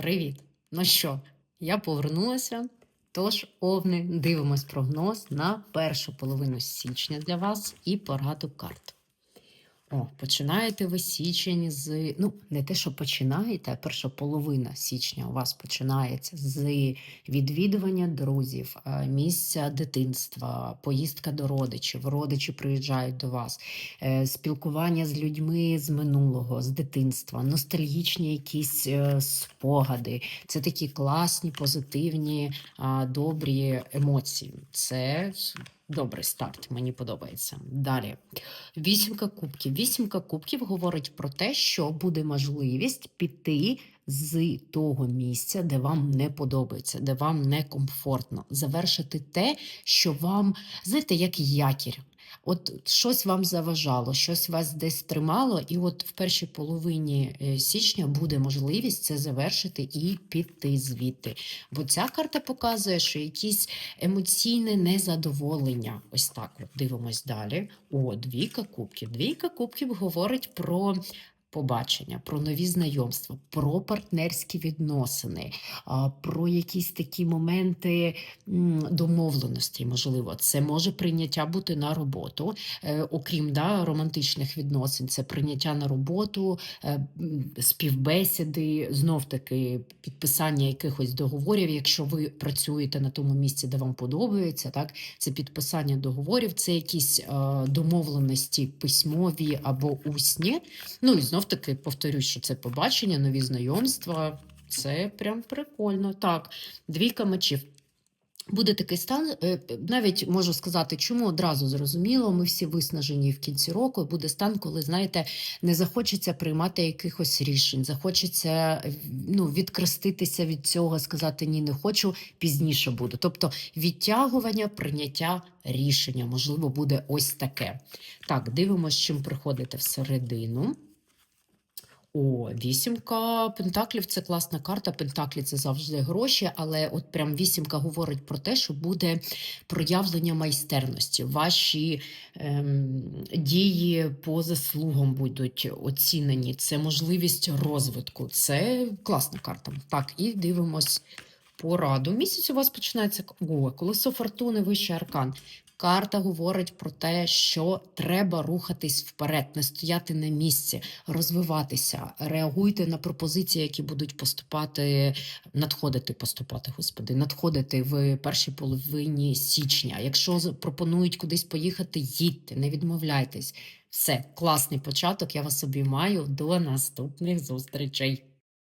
Привіт! Ну що, я повернулася. Тож, овни, дивимось прогноз на першу половину січня для вас і пораду карт. О, починаєте ви січень з. Ну, не те, що починаєте, а перша половина січня у вас починається з відвідування друзів, е, місця дитинства, поїздка до родичів, родичі приїжджають до вас, е, спілкування з людьми з минулого, з дитинства, ностальгічні якісь е, спогади. Це такі класні, позитивні, добрі емоції. Це добрий старт, мені подобається. Далі. Вісімка кубків. Вісімка кубків говорить про те, що буде можливість піти з того місця, де вам не подобається, де вам некомфортно, завершити те, що вам, знаєте, як якір. От щось вам заважало, щось вас десь тримало, і от в першій половині е, січня буде можливість це завершити і піти звідти. Бо ця карта показує, що якісь емоційне незадоволення. Ось так от дивимось далі. О, двійка кубків. Двійка кубків говорить про. Побачення, про нові знайомства, про партнерські відносини, про якісь такі моменти домовленості, можливо, це може прийняття бути на роботу, е, окрім да, романтичних відносин, це прийняття на роботу, е, співбесіди, знов таки підписання якихось договорів, якщо ви працюєте на тому місці, де вам подобається, так це підписання договорів, це якісь е, домовленості письмові або усні. Ну і знов таки повторюсь, що це побачення, нові знайомства. Це прям прикольно. Так, двійка мечів. Буде такий стан, е, навіть можу сказати, чому одразу зрозуміло, ми всі виснажені в кінці року. Буде стан, коли, знаєте, не захочеться приймати якихось рішень, захочеться ну, відкреститися від цього, сказати ні, не хочу, пізніше буду. Тобто відтягування, прийняття рішення, можливо, буде ось таке. Так, дивимося, чим приходите всередину. О, вісімка пентаклів це класна карта. Пентаклі це завжди гроші, але от прям вісімка говорить про те, що буде проявлення майстерності. Ваші ем, дії по заслугам будуть оцінені. Це можливість розвитку. Це класна карта. Так, і дивимось пораду. Місяць у вас починається О, колесо фортуни, вищий аркан. Карта говорить про те, що треба рухатись вперед, не стояти на місці, розвиватися, реагуйте на пропозиції, які будуть поступати, надходити, поступати, господи, надходити в першій половині січня. Якщо пропонують кудись поїхати, їдьте, не відмовляйтесь. Все, класний початок. Я вас обіймаю. До наступних зустрічей.